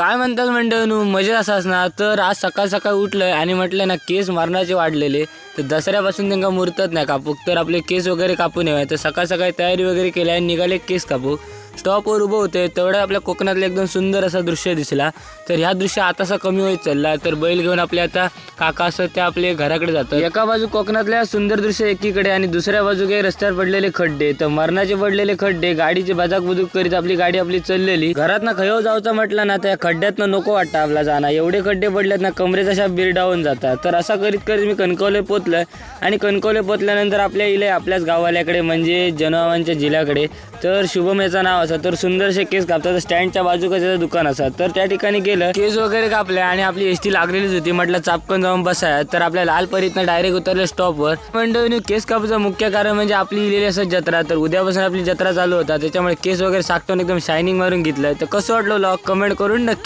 काय म्हणतात मंडळनू मजेत असं असणार तर आज सकाळ सकाळ उठलं आणि म्हटलं ना केस मरणाचे वाढलेले. तर दसऱ्यापासून त्यांना मुरतच नाही कापूक. तर आपले केस वगैरे कापून येऊया तर सकाळ सकाळी तयारी वगैरे केल्या आणि निघाले केस कापू स्टॉपवर उभं होते तेवढं आपल्या कोकणातलं एकदम सुंदर असा दृश्य दिसला. तर ह्या दृश्य आतासा कमी होत चालला तर बैल घेऊन आपले आता काका असं त्या आपले घराकडे जातात. एका बाजू कोकणातल्या सुंदर दृश्य एकीकडे आणि दुसऱ्या बाजू काही रस्त्यावर पडलेले खड्डे. तर मरणाचे पडलेले खड्डे गाडीचे बाजाक बुजूक करीत आपली गाडी आपली चाललेली. घरात ना खयो जाऊचा म्हटलं ना त्या खड्ड्यात नको वाटतं आपला जाणं. एवढे खड्डे पडलेत ना कमरेचा अशा बिरडावून जातात. तर असा करीत करीत मी कणकवले पोचलोय आणि कणकवले पोचल्यानंतर आपल्या इले आपल्याच गावाल्याकडे म्हणजे जनावांच्या जिल्ह्याकडे. तर शुभम याचं नाव असं तर सुंदरसे केस कापतात. स्टँडच्या बाजूक त्याचं दुकान असं. तर त्या ठिकाणी गेलं केस वगैरे कापले आणि आपली एस टी लागलेलीच होती. म्हटलं चापकन जाऊन बसाय तर आपल्या लाल परीतनं डायरेक्ट उतरलं स्टॉपवर पण केस कापाचं मुख्य कारण म्हणजे आपली इलेली असं जत्रा. तर उद्यापासून आपली जत्रा चालू होता. त्याच्यामुळे केस वगैरे साकटून एकदम शायनिंग मारून घेतलं. तर कसं वाटलं लॉक कमेंट करून नक्की